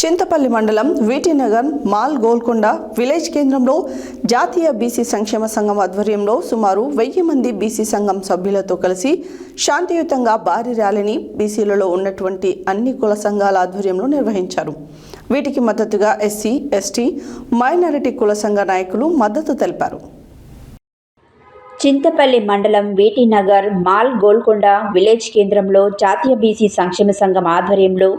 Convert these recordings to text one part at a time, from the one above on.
చింతపల్లి మండలం వీటినగర్ mall Golconda village కేంద్రంలో జాతీయ బీసీ సంక్షేమ సంఘం ఆధ్వర్యంలో సుమారు వెయ్యి మంది బీసీ సంఘం సభ్యులతో కలిసి శాంతియుతంగా భారీ ర్యాలీని బీసీలలో ఉన్నటువంటి అన్ని కుల సంఘాల ఆధ్వర్యంలో నిర్వహించారు. వీటికి మద్దతుగా ఎస్సీ ఎస్టీ మైనారిటీ కుల సంఘ నాయకులు మద్దతు తెలిపారు. చింతపల్లి మండలం వీటినగర్ మాల్ గోల్కొండ విలేజ్ కేంద్రంలో జాతీయ బీసీ సంక్షేమ సంఘం ఆధ్వర్యంలో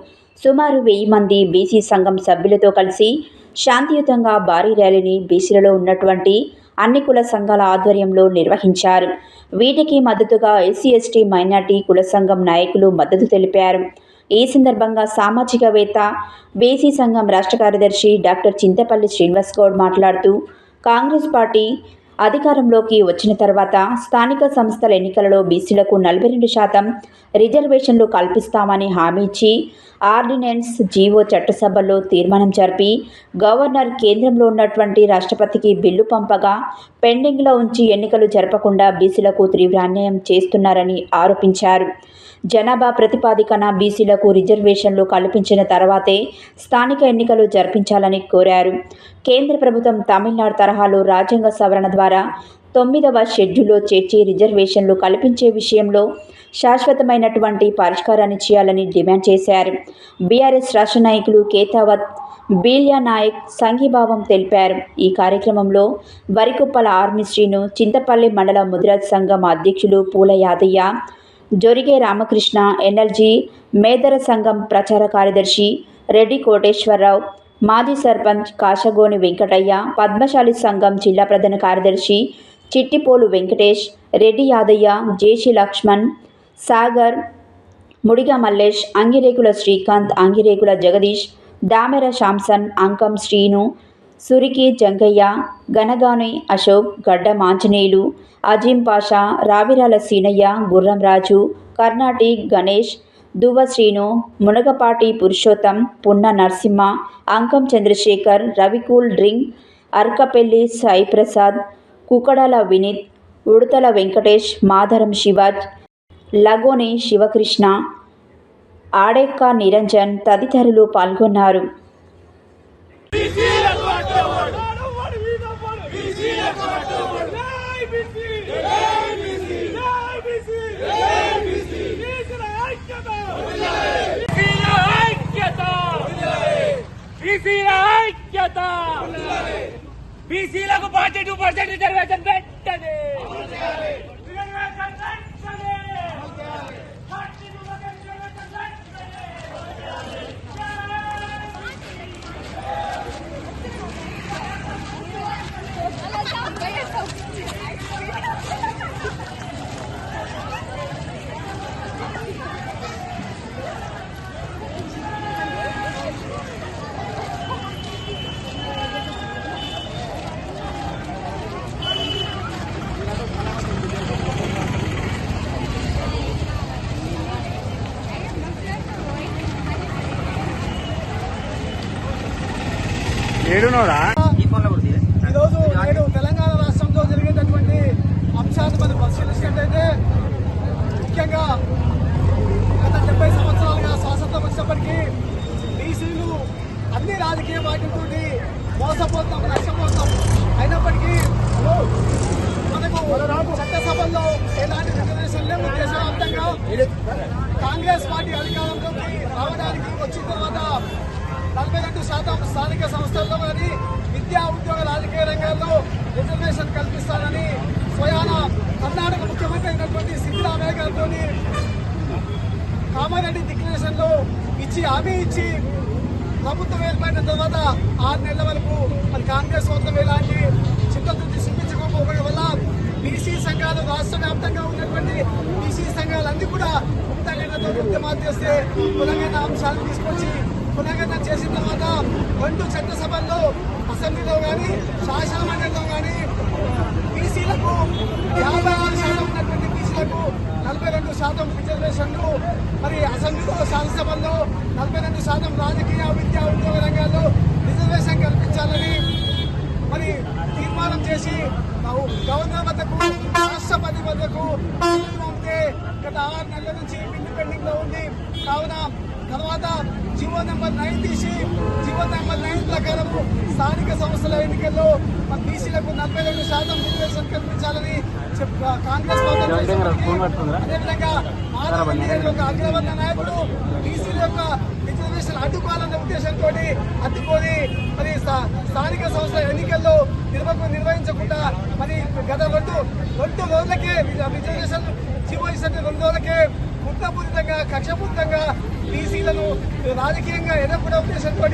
సుమారు వెయ్యి మంది బీసీ సంఘం సభ్యులతో కలిసి శాంతియుతంగా భారీ ర్యాలీని బీసీలలో ఉన్నటువంటి అన్ని కుల సంఘాల ఆధ్వర్యంలో నిర్వహించారు. వీటికి మద్దతుగా ఎస్సీ ఎస్టీ మైనార్టీ కుల సంఘం నాయకులు మద్దతు తెలిపారు. ఈ సందర్భంగా సామాజికవేత్త బీసీ సంఘం రాష్ట్ర కార్యదర్శి డాక్టర్ చింతపల్లి శ్రీనివాస్ గౌడ్ మాట్లాడుతూ కాంగ్రెస్ పార్టీ అధికారంలోకి వచ్చిన తర్వాత స్థానిక సంస్థల ఎన్నికలలో బీసీలకు నలభై రెండు శాతం రిజర్వేషన్లు కల్పిస్తామని హామీ ఇచ్చి ఆర్డినెన్స్ జీవో చట్టసభలో తీర్మానం జరిపి గవర్నర్ కేంద్రంలో ఉన్నటువంటి రాష్ట్రపతికి బిల్లు పంపగా పెండింగ్లో ఉంచి ఎన్నికలు జరపకుండా బీసీలకు తీవ్ర అన్యాయం చేస్తున్నారని ఆరోపించారు. జనాభా ప్రతిపాదికన బీసీలకు రిజర్వేషన్లు కల్పించిన తర్వాతే స్థానిక ఎన్నికలు జరిపించాలని కోరారు. కేంద్ర ప్రభుత్వం తమిళనాడు తరహాలో రాజ్యాంగ సవరణ ద్వారా తొమ్మిదవ షెడ్యూల్లో చేర్చి రిజర్వేషన్లు కల్పించే విషయంలో శాశ్వతమైనటువంటి పరిష్కారాన్ని చేయాలని డిమాండ్ చేశారు. బీఆర్ఎస్ రాష్ట్ర నాయకులు కేతావత్ బీల్యా నాయక్ సంఘీభావం తెలిపారు. ఈ కార్యక్రమంలో వరికుప్పల ఆర్మీ శ్రీను చింతపల్లి మండల ముద్రాజ్ సంఘం అధ్యక్షులు పూల యాదయ్య జొరిగే రామకృష్ణ ఎన్ఎల్జీ మేదర సంఘం ప్రచార కార్యదర్శి రెడ్డి కోటేశ్వరరావు మాజీ సర్పంచ్ కాశగోని వెంకటయ్య పద్మశాలి సంఘం జిల్లా ప్రధాన కార్యదర్శి Chittipolu Venkatesh Reddy Yadaiah J C Lakshman Sagar Mudiga Mallesh Angirekula Srikanth Angirekula Jagadish Damera Samson Ankam Srinu Suriki Jangaiah Ganagani Ashok Gadda Manjaneyulu Azeem Pasha Ravirala Seenaiah గుర్రం రాజు కర్ణాటి గణేష్ దువ్వ శ్రీను మునగపాటి పురుషోత్తం పున్న నరసింహ అంకం చంద్రశేఖర్ రవికూల్ డ్రింగ్ అర్కపెల్లి సాయిప్రసాద్ కుకడాల వినీత్ ఉడతల వెంకటేష్ మాధరం శివాజ్ లగోని శివకృష్ణ ఆడెక్క నిరంజన్ తదితరులు పాల్గొన్నారు. బీసీలకు ఫార్టీ టూ పర్సెంట్ రిజర్వేషన్ పెట్టండి ఏడునోడా? ఈరోజు నేడు తెలంగాణ రాష్ట్రంలో జరిగేటటువంటి అంశాన్ని మనం పరిశీలించినట్టయితే ముఖ్యంగా గత డెబ్బై సంవత్సరాలుగా స్వాతంత్రం వచ్చినప్పటికీ బీసీలు అన్ని రాజకీయ పార్టీలతోటి మోసపోతాం నష్టపోతాం. అయినప్పటికీ మనకు చట్టసభల్లో ఎలాంటి రిజర్వేషన్ లేవు. దేశవ్యాప్తంగా కాంగ్రెస్ పార్టీ అధికారంలోకి రావడానికి వచ్చిన తర్వాత నలభై రెండు శాతం స్థానిక సంస్థల్లో కానీ విద్యా ఉద్యోగ రాజకీయ రంగాల్లో రిజర్వేషన్ కల్పిస్తానని స్వయాన కర్ణాటక ముఖ్యమంత్రి అయినటువంటి సిద్ధరామయ్య గారితో కామారెడ్డి డిక్లరేషన్లో ఇచ్చి హామీ ఇచ్చి ప్రభుత్వం ఏర్పడిన తర్వాత ఆరు నెలల వరకు మరి కాంగ్రెస్ మొత్తం ఎలాంటి చిత్తశుద్ధి చూపించకపోవడం వల్ల బీసీ సంఘాలు రాష్ట్ర వ్యాప్తంగా ఉన్నటువంటి బీసీ సంఘాలన్నీ కూడా ముక్తగణతో ఉద్యమాలు చేస్తే కులగణ అంశాలను తీసుకొచ్చి కులగణ రెండు చట్టసభల్లో అసెంబ్లీలో కానీ శాసనమండలిలో కానీ బీసీలకు యాభై ఆరు శాతం ఉన్నటువంటి బీసీలకు నలభై రెండు శాతం రిజర్వేషన్లు. మరి అసెంబ్లీలో శాసనసభల్లో నలభై రెండు శాతం రాజకీయ విద్యా ఉద్యోగ రంగాల్లో రిజర్వేషన్ కల్పించాలని మరి తీర్మానం చేసి గవర్నర్ వద్దకు రాష్ట్రపతి వద్దకు పంపితే గత ఆరు నెలల నుంచి బిల్లు పెండింగ్లో ఉంది. కావున తర్వాత జీవో నెంబర్ నైన్ తీసి జీవో నెంబర్ నైన్ ప్రకారము స్థానిక సంస్థల ఎన్నికల్లో మన బీసీలకు నలభై రెండు శాతం రిజర్వేషన్ కల్పించాలని కాంగ్రెస్ అదేవిధంగా మాధవ ఒక అగ్రవర్ణ నాయకుడు బీసీల యొక్క రిజర్వేషన్ అడ్డుకోవాలనే ఉద్దేశంతో అడ్డుకొని మరి స్థా- స్థానిక సంస్థల ఎన్నికల్లో నిర్వహణ నిర్వహించకుండా మరి గత రెండు రెండు రోజులకే రిజర్వేషన్ జీవో ఇచ్చిన రెండు రోజులకే కుట్రపూరితంగా కక్షపూరితంగా బీసీలను రాజకీయంగా ఎదుర్కొనే ఉద్దేశంతో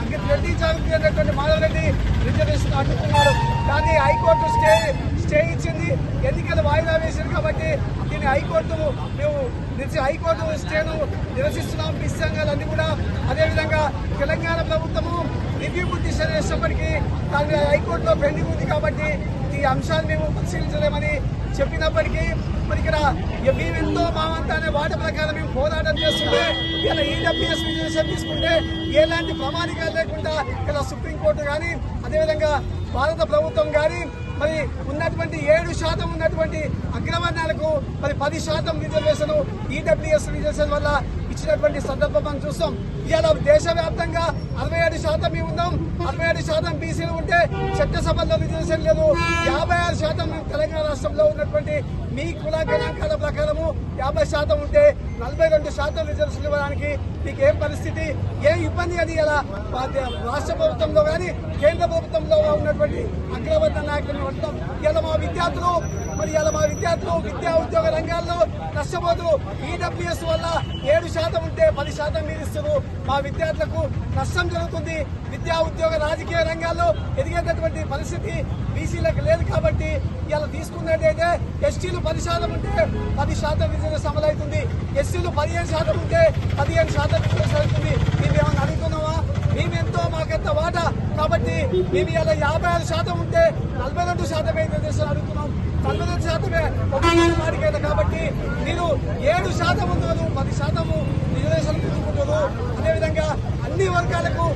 అక్కడ రెడ్డి జాగృతి అనేటువంటి మాధవ్ రెడ్డి రిజర్వేషన్ అడ్డుకున్నారు కానీ హైకోర్టు స్టే స్టే ఇచ్చింది. ఎన్నికలు వాయిదా వేసింది కాబట్టి దీన్ని హైకోర్టు మేము నిలిచి హైకోర్టు స్టేను నిరసిస్తున్నాం. బీసీ సంఘాలన్నీ కూడా అదేవిధంగా తెలంగాణ ప్రభుత్వము రివ్యూ పిటిషన్ చేసినప్పటికీ దాని హైకోర్టులో పెండింగ్ ఉంది కాబట్టి ఈ అంశాన్ని మేము పరిశీలించలేమని చెప్పినప్పటికీ మరి ఇక్కడ ఇక మేమెంతో మావంతా అనే వాటి ప్రకారం మేము పోరాటం చేస్తుంటే ఇలా ఈడబ్ల్యూఎస్ రిజర్వేషన్ తీసుకుంటే ఎలాంటి ప్రమాణికాలు లేకుండా ఇలా సుప్రీంకోర్టు కానీ అదేవిధంగా భారత ప్రభుత్వం కానీ మరి ఉన్నటువంటి ఏడు శాతం ఉన్నటువంటి అగ్రవర్ణాలకు మరి పది శాతం రిజర్వేషన్ ఈడబ్ల్యూఎస్ రిజర్వేషన్ వల్ల ఇచ్చినటువంటి సందర్భం మనం చూస్తాం. ఇవాళ దేశవ్యాప్తంగా అరవై ఏడు శాతం మేము ఉన్నాం. అరవై ఏడు శాతం బీసీలు ఉంటే చట్టసభల్లో రిజర్వేషన్ లేదు. యాభై ఆరు శాతం తెలంగాణ రాష్ట్రంలో ఉన్నటువంటి మీ కుల గణాంకాల ప్రకారము యాభై శాతం ఉంటే నలభై రెండు శాతం రిజర్వేషన్ ఇవ్వడానికి మీకు ఏం పరిస్థితి? ఏం ఇబ్బంది అని ఇలా రాష్ట్ర ప్రభుత్వంలో కానీ కేంద్ర ప్రభుత్వంలో ఉన్నటువంటి అగ్రవర్ణ నాయకులను అంటాం ఇలా మా విద్యార్థులు. మరి ఇలా మా విద్యార్థులు విద్యా ఉద్యోగ రంగాల్లో నష్టపోతూ ఈడబ్ల్యూఎస్ వల్ల ఏడు శాతం ఉంటే పది శాతం మీరు ఇస్తున్నారు. మా విద్యార్థులకు నష్టం జరుగుతుంది. విద్యా ఉద్యోగ రాజకీయ రంగాల్లో ఎదిగేటటువంటి పరిస్థితి బీసీలకు లేదు కాబట్టి ఇలా తీసుకున్నట్టయితే ఎస్టీలు పది శాతం ఉంటే పది శాతం రిజర్వేషన్ అమలు అవుతుంది ఎస్సీలు పదిహేను శాతం ఉంటే పదిహేను శాతం రిజర్వేషన్ అవుతుంది మేమేమన్నా ఏమైనా అడుగుతున్నావా మేమెంతో మాకెంత వాటా? కాబట్టి మేము ఇలా యాభై ఆరు శాతం ఉంటే నలభై రెండు శాతం అయితే రిజర్వేషన్ అడుగుతున్నాం. పంతొమ్మిది శాతమే ఒక వాడికైతే కాబట్టి మీరు ఏడు శాతం ఉన్నారు పది శాతము రిజర్వేషన్ పుచ్చుకుంటారు అదేవిధంగా అన్ని వర్గాలకు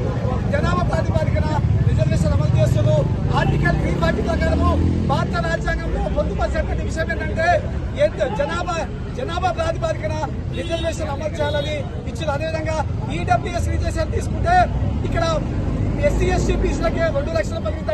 జనాభా ప్రాతిపదికన రిజర్వేషన్ అమలు చేస్తున్నారు. ఆర్టికల్ త్రీ ఫార్టీ ప్రకారము భారత రాజ్యాంగంలో పొందుపరిచినటువంటి విషయం ఏంటంటే జనాభా జనాభా ప్రాతిపదికన రిజర్వేషన్ అమలు చేయాలని ఇచ్చారు. అదేవిధంగా ఈడబ్ల్యూఎస్ రిజర్వేషన్ తీసుకుంటే ఇక్కడ ఎస్సీ ఎస్టీ బీసీలకే రెండు లక్షలు పరిమితి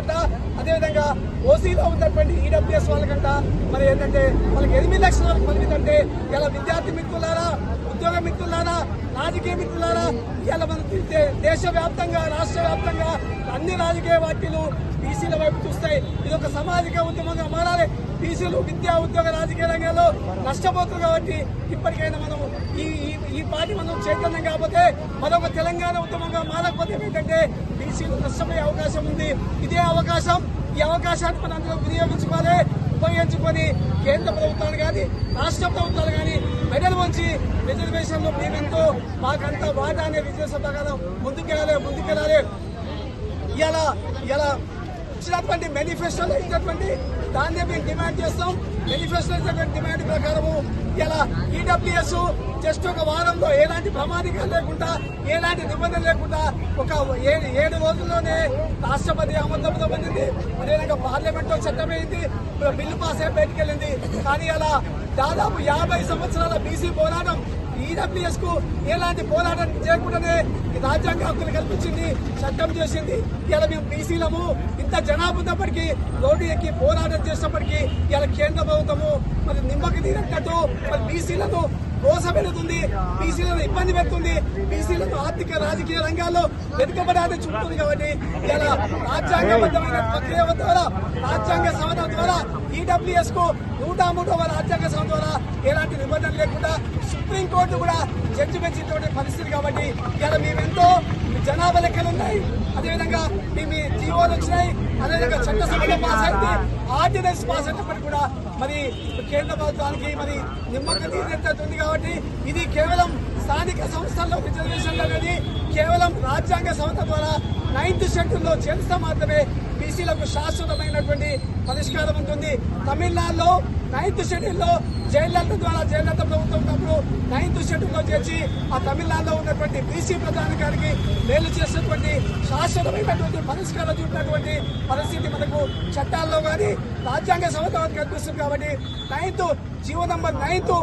అదేవిధంగా ఓసీలో ఉన్నటువంటి ఈడబ్ల్యూఎస్ వాళ్ళకంట. మరి ఏంటంటే వాళ్ళకి ఎనిమిది లక్షల వరకు పగిలిందంటే ఇలా విద్యార్థి మిత్రులారా ఉద్యోగ మిత్రులారా రాజకీయ మిత్రులారా ఇలా మన దే- దేశవ్యాప్తంగా రాష్ట్ర వ్యాప్తంగా అన్ని రాజకీయ పార్టీలు బీసీల వైపు చూస్తాయి. ఇది ఒక సామాజిక ఉద్యమంగా మారాలి. బీసీలు విద్యా ఉద్యోగ రాజకీయ రంగంలో నష్టపోతున్నారు కాబట్టి ఇప్పటికైనా మనం ఈ ఈ- పార్టీ మనం చైతన్యం కాకపోతే మరొక తెలంగాణ ఉద్యమంగా మారకపోతే ఏంటంటే బీసీలు నష్టపోయే అవకాశం ఉంది. ఇదే అవకాశం. ఈ అవకాశాన్ని మనం అందరూ వినియోగించుకోవాలి ఉపయోగించుకొని కేంద్ర ప్రభుత్వాలు కానీ రాష్ట్ర ప్రభుత్వాలు కానీ మెడల్ వంచి రిజర్వేషన్లు మేమెంతో మాకంతా వాటా అనే రిజర్వేషన్ ప్రకారం ముందుకెళ్ళాలి ముందుకెళ్ళాలి. ఇలా ఇలా ఇచ్చినటువంటి మేనిఫెస్టోలో ఇచ్చినటువంటి దాన్నే మేము డిమాండ్ చేస్తాం. మేనిఫెస్టో డిమాండ్ ప్రకారము ఇలా ఈడబ్ల్యూఎస్ జస్ట్ ఒక వారంలో ఎలాంటి ప్రమాణికాలు లేకుండా ఎలాంటి నిబంధన లేకుండా ఒక ఏడు ఏడు రోజుల్లోనే రాష్ట్రపతి ఆమోదంతో పొందింది అదేవిధంగా పార్లమెంట్లో చట్టమైంది బిల్లు పాస్ అయి బయటికి వెళ్ళింది. కానీ అలా దాదాపు యాభై సంవత్సరాల బీసీ పోరాటం ఈడబ్ల్యూఎస్కు ఎలాంటి పోరాటం చేయకుండానే రాజ్యాంగ హక్కులు కల్పించింది చట్టం చేసింది. ఇలా మేము బీసీలము ఇంత జనాభా ఉన్నప్పటికీ రోడ్డు ఎక్కి పోరాటం చేసినప్పటికీ ఇలా కేంద్ర ప్రభుత్వము మరి నిమ్మకి తీరట్టు మరి బీసీలను మోసపెడుతుంది బీసీలను ఇబ్బంది పెడుతుంది. బీసీలను ఆర్థిక రాజకీయ రంగాల్లో వెనుకబడాలని చూపుతుంది కాబట్టి ఇలా రాజ్యాంగబద్ధమైన ప్రక్రియ ద్వారా రాజ్యాంగ సవరణ ద్వారా ఈడబ్ల్యూఎస్కు నూట మూడవ రాజ్యాంగ సభ ద్వారా ఎలాంటి నిబంధన లేకుండా సుప్రీంకోర్టు కూడా జడ్జి పెంచినటువంటి పరిస్థితి కాబట్టి ఇలా మేమెంతో జనాభా లెక్కలు ఉన్నాయి. అదేవిధంగా మీ జీవోలు వచ్చినాయి. అదేవిధంగా చట్టసభలో పాస్ అయింది. ఆర్డినెన్స్ పాస్ అయినప్పటికీ కూడా మరి కేంద్ర ప్రభుత్వానికి మరి నిమ్మక తీరేటట్టు ఉంది కాబట్టి ఇది కేవలం స్థానిక సంస్థల్లో రిజర్వేషన్లు అనేది కేవలం రాజ్యాంగ సంస్థ ద్వారా నైన్త్ షెడ్యూల్లో చేస్తే మాత్రమే బీసీలకు శాశ్వతమైనటువంటి పరిష్కారం ఉంటుంది. తమిళనాడులో నైన్త్ షెడ్యూల్లో జయలలిత ద్వారా జయలలిత ప్రభుత్వం ఉన్నప్పుడు నైన్త్ షెడ్యూల్లో చేర్చి ఆ తమిళనాడులో ఉన్నటువంటి బీసీ ప్రధానికానికి మేలు చేసినటువంటి శాశ్వతమైనటువంటి పరిష్కారం చూపినటువంటి పరిస్థితి మనకు చట్టాల్లో కానీ రాజ్యాంగ సంస్థ కనిపిస్తుంది కాబట్టి ninth G O number ninth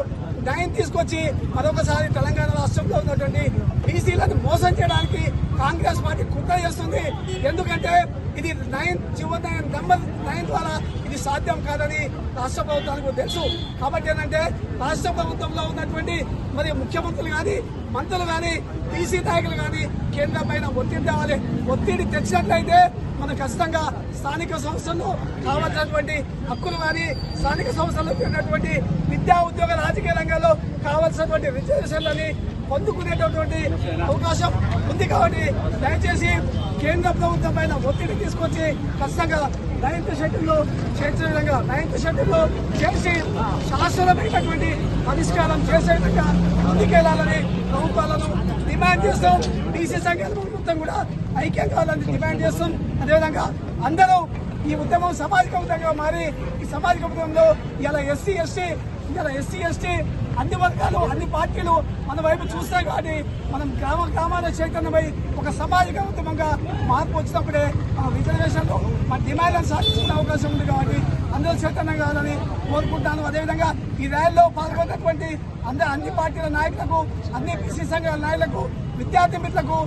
nine తీసుకొచ్చి మరొకసారి తెలంగాణ రాష్ట్రంలో ఉన్నటువంటి బీసీలను మోసం చేయడానికి కాంగ్రెస్ పార్టీ కుట్ర చేస్తుంది. ఎందుకంటే ఇది నైన్ చివరి నైన్ నెంబర్ నైన్ ద్వారా ఇది సాధ్యం కాదని రాష్ట్ర ప్రభుత్వానికి తెలుసు. కాబట్టి ఏంటంటే రాష్ట్ర ప్రభుత్వంలో ఉన్నటువంటి మరి ముఖ్యమంత్రులు కానీ మంత్రులు కానీ బీసీ నాయకులు కానీ కేంద్రం పైన ఒత్తిడి తేవాలి. ఒత్తిడి తెచ్చినట్లయితే మనం ఖచ్చితంగా స్థానిక సంస్థలు కావాల్సినటువంటి హక్కులు కానీ స్థానిక సంస్థలు ఉన్నటువంటి విద్యా ఉద్యోగ రాజకీయ రంగంలో కావాల్సినటువంటి రిజర్వేషన్లని పొందుకునేటటువంటి అవకాశం ఉంది కాబట్టి దయచేసి కేంద్ర ప్రభుత్వం పైన ఒత్తిడి తీసుకొచ్చి ఖచ్చితంగా నైన్త్ షెడ్యూల్లో చేర్చే విధంగా నైన్త్ షెడ్యూల్లో చేసి శాశ్వతమైనటువంటి పరిష్కారం చేసే విధంగా ముందుకెళ్ళాలని ప్రభుత్వాలను డిమాండ్ చేస్తాం. బీసీ సంఘాల ప్రభుత్వం కూడా ఐక్యం కావాలని డిమాండ్ చేస్తాం. అదేవిధంగా అందరూ ఈ ఉద్యమం సామాజిక ఉద్యమంగా మారి ఈ సామాజిక ఉద్యమంలో ఇలా ఎస్సీ ఎస్టీ ఇలా ఎస్సీ ఎస్టీ అన్ని వర్గాలు అన్ని పార్టీలు మన వైపు చూస్తాయి కాబట్టి మనం గ్రామ గ్రామాల చైతన్యమై ఒక సామాజిక ఉద్యమంగా మార్పు వచ్చినప్పుడే మన రిజర్వేషన్లో మన డిమాండ్లను సాధించుకునే అవకాశం ఉంది కాబట్టి అందరూ చైతన్యం కావాలని కోరుకుంటాను. అదేవిధంగా ఈ ర్యాలీలో పాల్గొన్నటువంటి అందరు అన్ని పార్టీల నాయకులకు అన్ని బీసీ సంఘాల నాయకులకు విద్యార్థి మిత్రులకు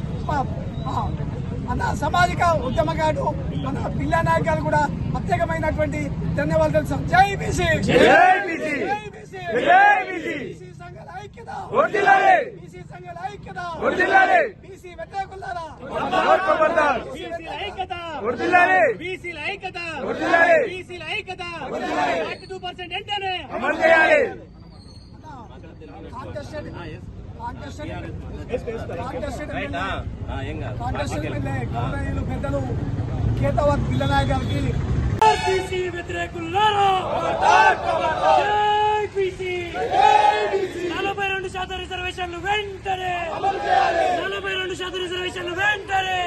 అన్న సామాజిక ఉద్యమగాడు మన పిల్ల నాయకులు కూడా ప్రత్యేకమైనటువంటి ధన్యవాదాలు తెలుసు. జై బీసీ! సంఘాల ఐక్యత! బీసీ సంఘాల ఐక్యత! వర్ధిల్లాలి! బీసీ వ్యతిరేకులారా! ఖబర్దార్! బీసీ ఐక్యత! వర్ధిల్లాలి! బీసీల ఐక్యత! వర్ధిల్లాలి! బీసీల ఐక్యత! ఫార్టీ టూ పర్సెంట్ కాంటెస్టెడ్ గౌరవనీయులు పెద్దలు కేతవర్ పిల్లనాయక్ గారికి నలభై రెండు శాతం రిజర్వేషన్లు వెంటనే నలభై రెండు శాతం రిజర్వేషన్లు వెంటనే